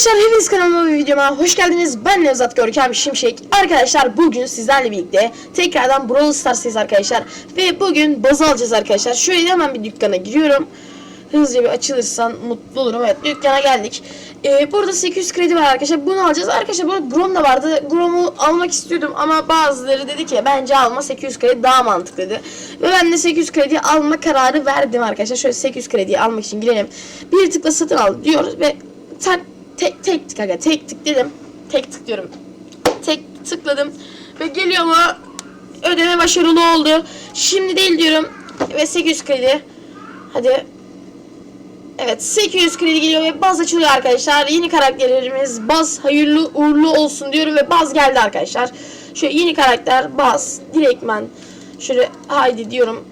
Arkadaşlar hepiniz kanalıma ve videoma hoş geldiniz. Ben Nevzat Görkem Şimşek. Arkadaşlar bugün sizlerle birlikte tekrardan Brawl Stars'tayız arkadaşlar. Ve bugün bazı alacağız arkadaşlar. Şöyle hemen bir dükkana giriyorum. Hızlıca bir açılırsan mutlu olurum. Evet dükkana geldik. Ee, burada 800 kredi var arkadaşlar. Bunu alacağız. Arkadaşlar burada Grom da vardı. Grom'u almak istiyordum ama bazıları dedi ki bence alma 800 kredi daha mantıklı dedi. Ve ben de 800 kredi alma kararı verdim arkadaşlar. Şöyle 800 krediyi almak için girelim. Bir tıkla satın al diyoruz ve tak tek tek tık aga tek tık dedim. Tek tık diyorum. Tek tıkladım ve geliyor mu? Ödeme başarılı oldu. Şimdi değil diyorum. Ve 800 kredi. Hadi. Evet 800 kredi geliyor ve baz açılıyor arkadaşlar. Yeni karakterlerimiz baz hayırlı uğurlu olsun diyorum ve baz geldi arkadaşlar. Şöyle yeni karakter baz direktmen. Şöyle haydi diyorum.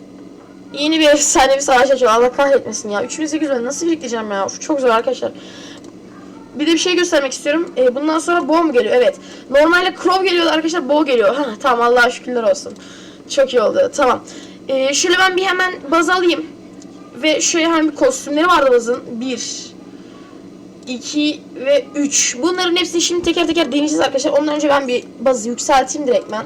Yeni bir efsanevi savaş açıyor. Allah kahretmesin ya. 3800 ben nasıl biriktireceğim ya? Uf, çok zor arkadaşlar. Bir de bir şey göstermek istiyorum. Ee, bundan sonra Bo mu geliyor? Evet. Normalde Crow geliyordu arkadaşlar. Bo geliyor. Hah, tamam Allah'a şükürler olsun. Çok iyi oldu. Tamam. Ee, şöyle ben bir hemen baz alayım. Ve şöyle bir kostümleri vardı bazın. 1 2 ve 3. Bunların hepsini şimdi teker teker deneyeceğiz arkadaşlar. Ondan önce ben bir bazı yükselteyim direktmen.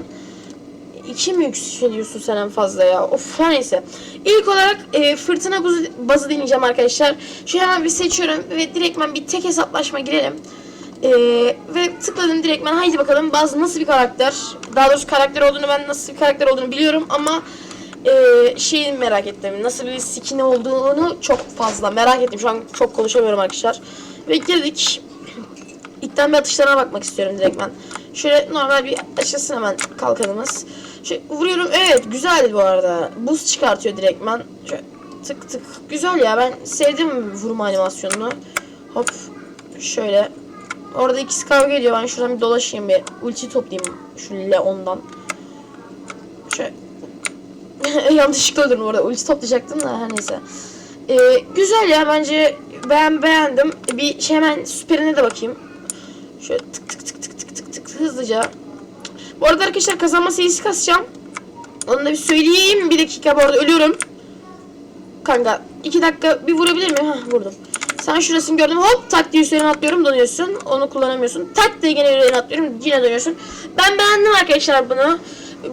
2 mi yükseliyorsun sen en fazla ya? Of neyse. İlk olarak e, fırtına bazı, bazı deneyeceğim arkadaşlar. Şu hemen bir seçiyorum ve direktmen bir tek hesaplaşma girelim. E, ve tıkladım direktmen haydi bakalım bazı nasıl bir karakter. Daha doğrusu karakter olduğunu ben nasıl bir karakter olduğunu biliyorum ama e, şeyini merak ettim. Nasıl bir skin olduğunu çok fazla merak ettim. Şu an çok konuşamıyorum arkadaşlar. Ve girdik. İlkten bir atışlarına bakmak istiyorum direkt. Şöyle normal bir açılsın hemen kalkanımız. Şöyle vuruyorum. Evet güzel bu arada. Buz çıkartıyor direktmen. Şöyle tık tık. Güzel ya ben sevdim vurma animasyonunu. Hop. Şöyle. Orada ikisi kavga ediyor. Ben şuradan bir dolaşayım bir. Ulti toplayayım. Şu Leon'dan. Şöyle. Yanlışlıkla öldürdüm orada. Ulti toplayacaktım da her neyse. Ee, güzel ya bence ben beğendim. Bir şey hemen süperine de bakayım. Şöyle tık tık tık tık tık tık tık hızlıca. Bu arada arkadaşlar kazanma sayısı kasacağım. Onu da bir söyleyeyim. Bir dakika bu arada ölüyorum. Kanka iki dakika bir vurabilir miyim? Hah vurdum. Sen şurasını gördüm hop tak diye üzerine atlıyorum donuyorsun. Onu kullanamıyorsun. Tak diye gene üzerine atlıyorum yine dönüyorsun. Ben beğendim arkadaşlar bunu.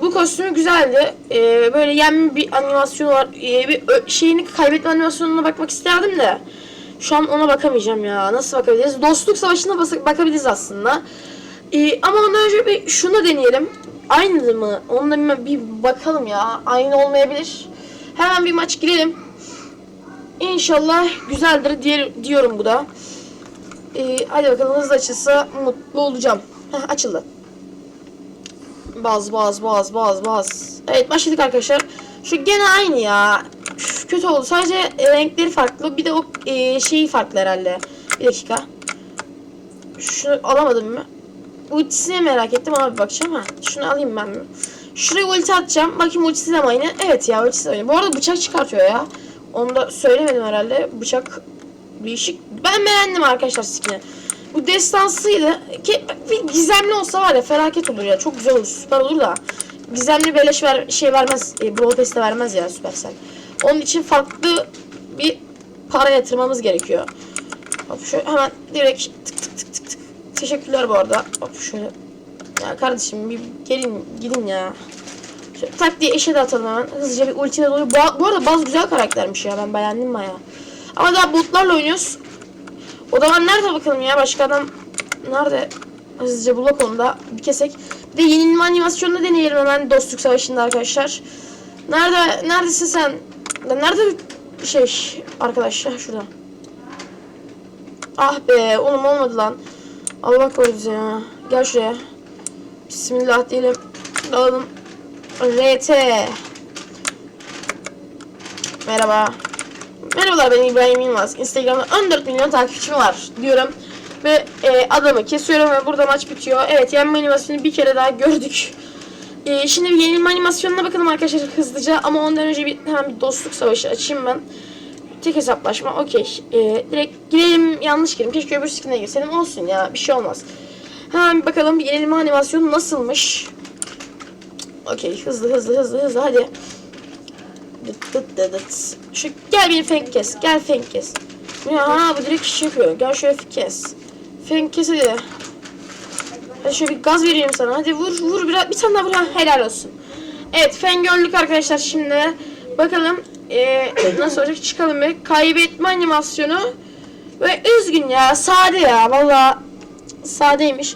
Bu kostümü güzeldi. Ee, böyle yenme bir animasyonu var. Ee, bir şeyini kaybetme animasyonuna bakmak isterdim de. Şu an ona bakamayacağım ya. Nasıl bakabiliriz? Dostluk savaşına bakabiliriz aslında. Ee, ama ondan önce bir şunu deneyelim. Aynı mı? Onunla bir, bakalım ya. Aynı olmayabilir. Hemen bir maç girelim. İnşallah güzeldir diye, diyorum bu da. Ee, hadi bakalım hızlı açılsa mutlu olacağım. Heh, açıldı. Baz baz baz baz baz. Evet başladık arkadaşlar. Şu gene aynı ya. Üf, kötü oldu. Sadece renkleri farklı. Bir de o e, şeyi farklı herhalde. Bir dakika. Şunu alamadım mı? Ultisini merak ettim ama bir bakacağım ha. Şunu alayım ben mi? Şuraya ulti atacağım. Bakayım ultisi de aynı? Evet ya ultisi de aynı. Bu arada bıçak çıkartıyor ya. Onu da söylemedim herhalde. Bıçak değişik. Ben beğendim arkadaşlar skin'i. Bu destansıydı. Ki bir gizemli olsa var ya felaket olur ya. Çok güzel olur. Süper olur da. Gizemli beleş ver, şey vermez. E, Brawl Pass'te vermez ya Supercell. Onun için farklı bir para yatırmamız gerekiyor. Hop şöyle hemen direkt tık tık tık. Teşekkürler bu arada. Hop şöyle. Ya kardeşim bir gelin gidin ya. Şöyle tak diye eşe de atalım hemen. Hızlıca bir ultine doluyor. Bu, arada Baz güzel karaktermiş ya. Ben beğendim baya. Ama daha botlarla oynuyoruz. O zaman nerede bakalım ya? Başka adam nerede? Hızlıca blok onu da bir kesek. Bir de yenilme animasyonunu deneyelim hemen dostluk savaşında arkadaşlar. Nerede neredesin sen? Nerede şey arkadaşlar şurada. Ah be oğlum olmadı lan. Allah korusun ya. Gel şuraya. Bismillah diyelim. Alalım. RT. Merhaba. Merhabalar ben İbrahim Yılmaz. Instagram'da 14 milyon takipçim var diyorum. Ve e, adamı kesiyorum ve burada maç bitiyor. Evet yenme animasyonu bir kere daha gördük. E, şimdi bir yenilme animasyonuna bakalım arkadaşlar hızlıca. Ama ondan önce bir hemen bir dostluk savaşı açayım ben. Tek hesaplaşma okey. E, direkt girelim yanlış girelim. Keşke öbür skin'e girseydim olsun ya bir şey olmaz. Hemen bakalım bir yenilme animasyonu nasılmış. Okey hızlı hızlı hızlı hızlı hadi. Dıt dıt dıt dıt. Şu gel bir fenk kes. Gel fenk kes. Ya ha bu direkt iş yapıyor. Gel şöyle kes. Fen kes hadi. Hadi şöyle bir gaz vereyim sana. Hadi vur vur biraz bir tane daha vur. Ha, helal olsun. Evet fen gördük arkadaşlar şimdi. Bakalım eee, nasıl olacak çıkalım bir. Kaybetme animasyonu. Ve üzgün ya sade ya valla sadeymiş.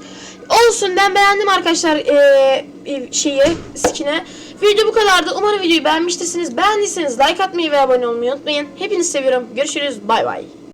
Olsun ben beğendim arkadaşlar eee, şeyi skine. Video bu kadardı. Umarım videoyu beğenmiştirsiniz. Beğendiyseniz like atmayı ve abone olmayı unutmayın. Hepinizi seviyorum. Görüşürüz. Bay bay.